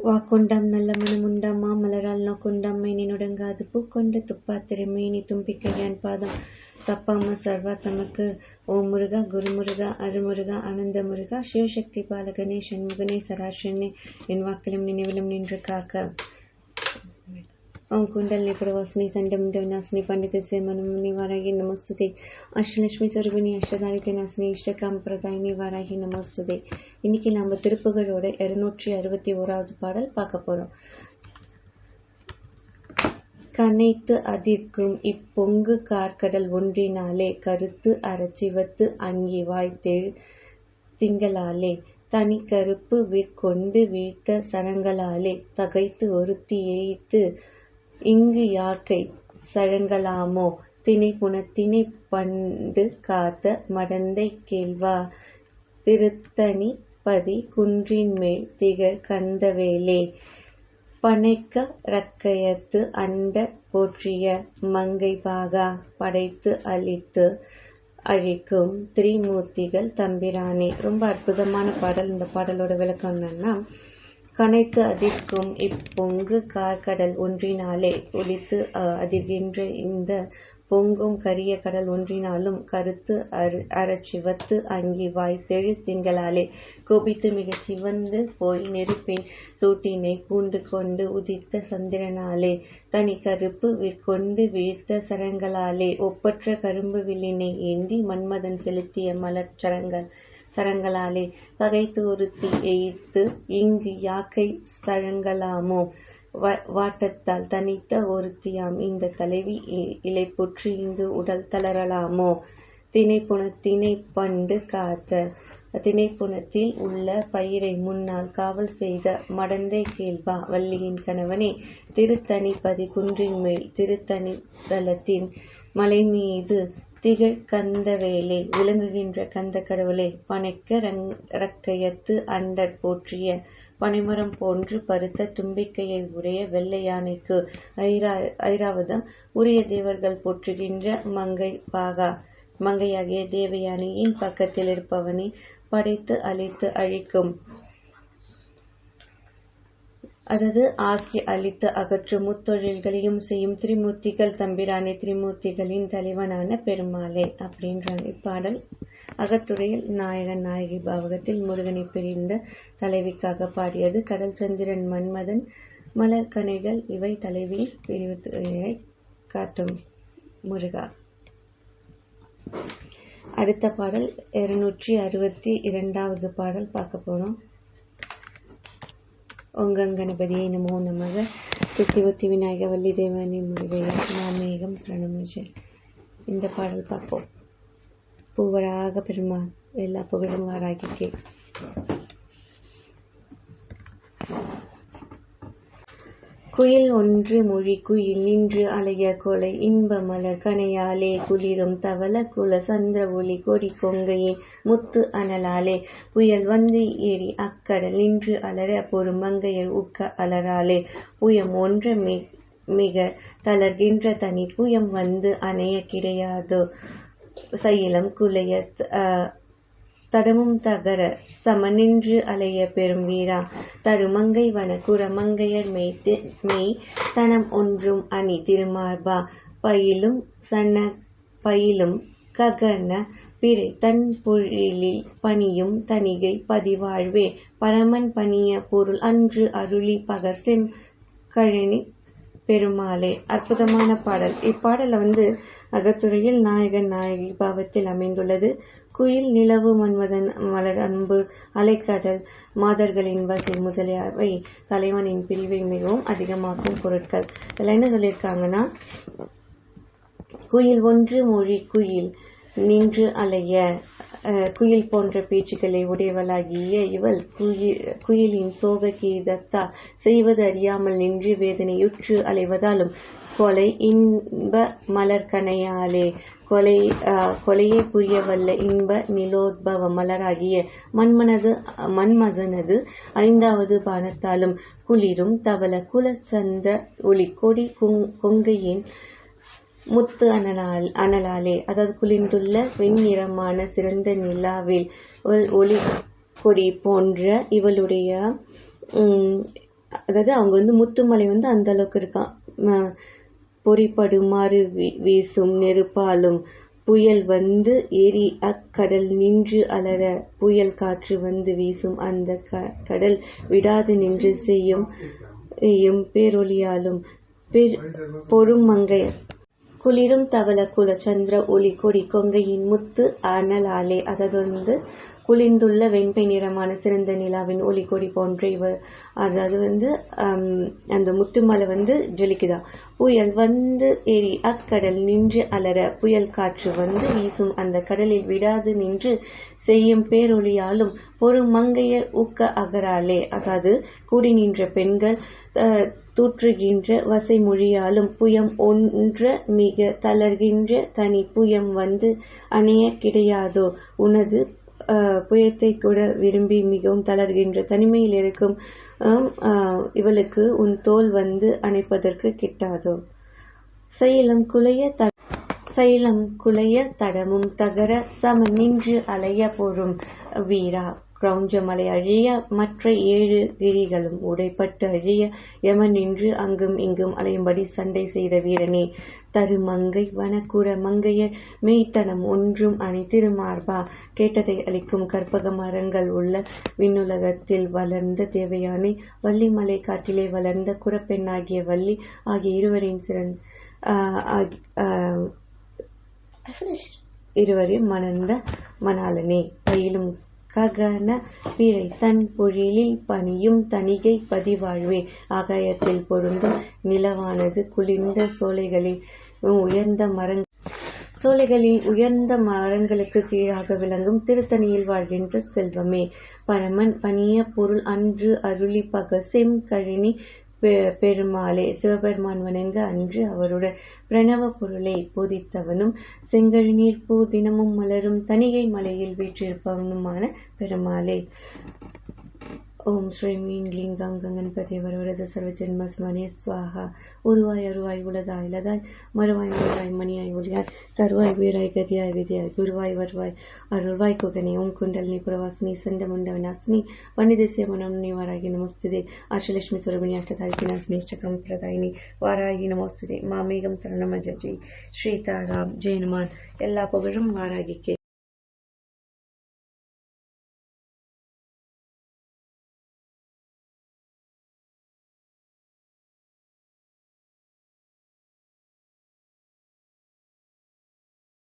வாக்கொண்டாம் நல்ல மனமுண்டாம் மாமலரால் நோக்கொண்டாம் மேனி நொடங்காது. பூக்கொண்ட துப்பாத்திரை மேனி தும்பிக்கையான் பாதம். தப்பாம சர்வா தமக்கு ஓ முருகா குருமுருகா அருமுருகா அனந்த முருகா சிவசக்தி பால கணேசன் முகனே சராசனே என் வாக்கிலும் நினைவிலும் நின்று காக்க. కుండలిని ప్రవాసిని సంటమిట వినాశిని పండిత సేమనముని వారాహి நமஸ்துதே அஷ்டலட்சுமி சொருபினி அஷ்டதாரித்தை நாசினி இஷ்டகாம பிரதாயினி வாராகி நமஸ்துதே இன்னைக்கு நம்ம திருப்புகளோட இருநூற்றி அறுபத்தி ஓராவது பாடல் பார்க்க போறோம் கனைத்து அதிர்க்கும் இப்பொங்கு கார்கடல் ஒன்றினாலே கருத்து அரைச்சிவத்து அங்கி வாய்த்தே திங்களாலே தனி கருப்பு விற்கொண்டு வீழ்த்த சரங்களாலே தகைத்து ஒருத்தி ஏய்த்து இங்கு யாக்கை சழங்கலாமோ? திணைப்புணத்தினை பண்டு காத்த மடந்தை கேள்வா? திருத்தணி பதி குன்றின் மேல் திகழ் கந்தவேலே. பனைக்க ரக்கையத்து அண்ட போற்றிய மங்கை பாகா படைத்து அளித்து அழிக்கும் திரிமூர்த்திகள் தம்பிரானே. ரொம்ப அற்புதமான பாடல். இந்த பாடலோட விளக்கம் என்னன்னா கனைத்து அதிர்க்கும் இப்பொங்கு கார்கடல் ஒன்றினாலே ஒலித்து அதிர்கின்ற இந்த பொங்கும் கரிய கடல் ஒன்றினாலும் கருத்து அரு அறச்சிவத்து அங்கி வாய்த்தெழு திங்களாலே. கோபித்து மிகச் சிவந்து போய் நெருப்பின் சூட்டினை பூண்டு கொண்டு உதித்த சந்திரனாலே. தனி கருப்பு விற்கொண்டு வீழ்த்த சரங்களாலே. ஒப்பற்ற கரும்பு வில்லினை ஏந்தி மன்மதன் செலுத்திய மலர் சரங்கள். சரங்களாலே பகைத்து ஒருத்தி எய்த்து இங்கு யாக்கை சழங்கலாமோ வாட்டத்தால் தனித்த ஒருத்தியாம் இந்த தலைவி இலை புற்று இங்கு உடல் தளரலாமோ? திணைப்புணத்தினை பண்டு காத்த திணைப்புணத்தில் உள்ள பயிரை முன்னால் காவல் செய்த மடந்தை கேள்வா வள்ளியின் கணவனே திருத்தணிப்பதி குன்றின் மேல் திருத்தணி தலத்தின் மலை மீது திகழ் கந்தவேலை விளங்குகின்ற கந்த கடவுளை பனைக்க ரக்கையத்து அண்டர் போற்றிய பனைமரம் போன்று பருத்த தும்பிக்கையை உடைய வெள்ளை யானைக்கு ஐரா ஐராவதம் உரிய தேவர்கள் போற்றுகின்ற மங்கை பாகா மங்கையாகிய தேவயானியின் பக்கத்தில் இருப்பவனை படைத்து அழித்து அழிக்கும். அதாவது ஆக்கி அழித்து அகற்றும் முத்தொழில்களையும் செய்யும் திரிமூர்த்திகள் தம்பிரானே திரிமூர்த்திகளின் தலைவனான பெருமாளே அப்படின்றாங்க. இப்பாடல் அகத்துறையில் நாயகன் நாயகி பாவகத்தில் முருகனை பிரிந்த தலைவிக்காக பாடியது கடல் சந்திரன் மன்மதன் மலர்கனைகள் இவை தலைவி பிரிவு காட்டும் முருகா. அடுத்த பாடல் இருநூற்றி அறுபத்தி இரண்டாவது பாடல் பார்க்க போறோம் ஓங்கங்கணபதியை நமோ நமக. சித்திபத்தி விநாயக வள்ளி தேவனி முருகையா நாமேகம் பிரணமிஷ இந்த பாடல் பார்ப்போம். பூவராக பெருமாள் எல்லா புகழும் வாராகிக்கே. குயில் ஒன்று மொழி குயில் நின்று அலைய கொலை இன்ப மலர் கனையாலே குளிரும் தவள குல சந்திர ஒளி கொடி கொங்கையின் முத்து அனலாலே. புயல் வந்து ஏறி அக்கடல் நின்று அலர பொறு மங்கையர் உக்க அலராலே புயம் ஒன்று மிக தளர்கின்ற தனி புயம் வந்து அணைய கிடையாது. சைலம் குலைய தடமும் தகர சமனின்று அலைய பெரும் வீரா. தருமங்கை வன குரமங்கையர் மெய் மெய் தனம் ஒன்றும் அணி திருமார்பா பயிலும் சன்ன பயிலும் ககன பிறை தன் பொழிலில் பணியும் தணிகை பதிவாழ்வே. பரமன் பணிய பொருள் அன்று அருளி பகசெம் கழனி பெருமாளே அற்புதமான பாடல். இப்பாடல வந்து அகத்துறையில் நாயகன் நாயகி பாவத்தில் அமைந்துள்ளது. குயில் நிலவு மன்மதன் மலர் அன்பு அலைக்கடல் மாதர்களின் வசை முதலியவை தலைவனின் பிரிவை மிகவும் அதிகமாக்கும் பொருட்கள். இதில் என்ன சொல்லியிருக்காங்கன்னா குயில் ஒன்று மொழி குயில் நின்று அலைய குயில் போன்ற பேச்சுக்களை உடையவளாகிய இவள் குயிலின் சோக கீதத்தா செய்வது அறியாமல் நின்று வேதனையுற்று அலைவதாலும் கொலை இன்ப மலர்கனையாலே கொலை கொலையே புரியவல்ல இன்ப நிலோத்பவ மலராகிய மன்மனது மன்மதனது ஐந்தாவது பானத்தாலும் குளிரும் தவள குலச்சந்த ஒளி கொடி கொங்கையின் முத்து அனலால் அனலாலே அதாவது குளிர்ந்துள்ள வெண்ணிறமான சிறந்த நிலாவில் ஒளி கொடி போன்ற இவளுடைய அதாவது அவங்க வந்து முத்துமலை வந்து அந்த அளவுக்கு இருக்கான் ம, பொறிப்படுமாறு வீ- வீசும் நெருப்பாலும் புயல் வந்து எரி அக்கடல் நின்று அலற புயல் காற்று வந்து வீசும் அந்த க- கடல் விடாது நின்று செய்யும் செய்யும் பேரொளியாலும் பெர்- குளிரும் தவள குலச்சந்திர ஒளி கொடி கொங்கையின் முத்து அனலாலே அதாவது வந்து குளிர்ந்துள்ள வெண்பை நிறமான சிறந்த நிலாவின் ஒளி கொடி போன்ற இவ அதாவது வந்து அந்த முத்துமலை வந்து ஜொலிக்குதா. புயல் வந்து ஏறி அக்கடல் நின்று அலற புயல் காற்று வந்து வீசும் அந்த கடலில் விடாது நின்று செய்யும் பேரொழியாலும் ஒரு மங்கையர் ஊக்க அகராலே. அதாவது கூடி நின்ற பெண்கள் தூற்றுகின்ற வசை மொழியாலும் புயம் ஒன்ற மிக தளர்கின்ற தனி புயம் வந்து அணைய கிடையாதோ? உனது புயத்தை கூட விரும்பி மிகவும் தளர்கின்ற தனிமையில் இருக்கும் இவளுக்கு உன் தோல் வந்து அணைப்பதற்கு கிட்டாதோ? சைலம் குலைய த சைலம் குலைய தடமும் தகர சம நின்று அலைய போரும் வீரா. கிரௌஞ்சமலை அழிய மற்ற ஏழு கிரிகளும் உடைப்பட்டு அழிய யமன் நின்று அங்கும் இங்கும் அலையும்படி சண்டை செய்த வீரனே. தருமங்கை வனக்குற மங்கையர் மெய்த்தனம் ஒன்றும் அணி திருமார்பா கேட்டதை அளிக்கும் கற்பக மரங்கள் உள்ள விண்ணுலகத்தில் வளர்ந்த தேவையானே வள்ளிமலை காட்டிலே வளர்ந்த குறப்பெண்ணாகிய வள்ளி ஆகிய இருவரின் சிறந்த இருவரையும் மணந்த மணாளனே. பயிலும் ககன பிறை தன் பொழிலில் பணியும் தணிகை பதிவாழ்வே. ஆகாயத்தில் பொருந்தும் நிலவானது குளிர்ந்த சோலைகளில் உயர்ந்த மரங் சோலைகளில் உயர்ந்த மரங்களுக்கு கீழாக விளங்கும் திருத்தணியில் வாழ்கின்ற செல்வமே. பரமன் பணிய பொருள் அன்று அருளி பகசெம் செம்கழினி பெருமாளே சிவபெருமான் வணங்க அன்று அவருடைய பிரணவ பொருளை போதித்தவனும் செங்கழுநீர் பூ தினமும் மலரும் தணிகை மலையில் வீற்றிருப்பவனுமான பெருமாளே. ஓம் ஸ்ரீ மீன் க்ளீம் கம் கங்கன்பதி வரவரத சர்வஜன்ம ஸ்மனே ஸ்வாஹா உருவாய் அருவாய் உளதாய் இலதாய் மறுவாய் மறுவாய் மணியாய் ஒளியாய் தருவாய் வீராய் கதியாய் விதியாய் குருவாய் வருவாய் அருள்வாய் குகனே ஓம் குண்டலினி புரவாசினி சண்ட முண்ட விநாசினி வன்னிதிசிய மனம் நிவாராகி நமஸ்துதே ஆஷலட்சுமி சுரபிணி அஷ்டதாரிகி நாசினி அஷ்டகம் பிரதாயினி வாராகி நமஸ்துதே மாமேகம் சரணமஜி ஸ்ரீதாராம் ஜெயனுமான் எல்லா புகழும் வாராகிக்கே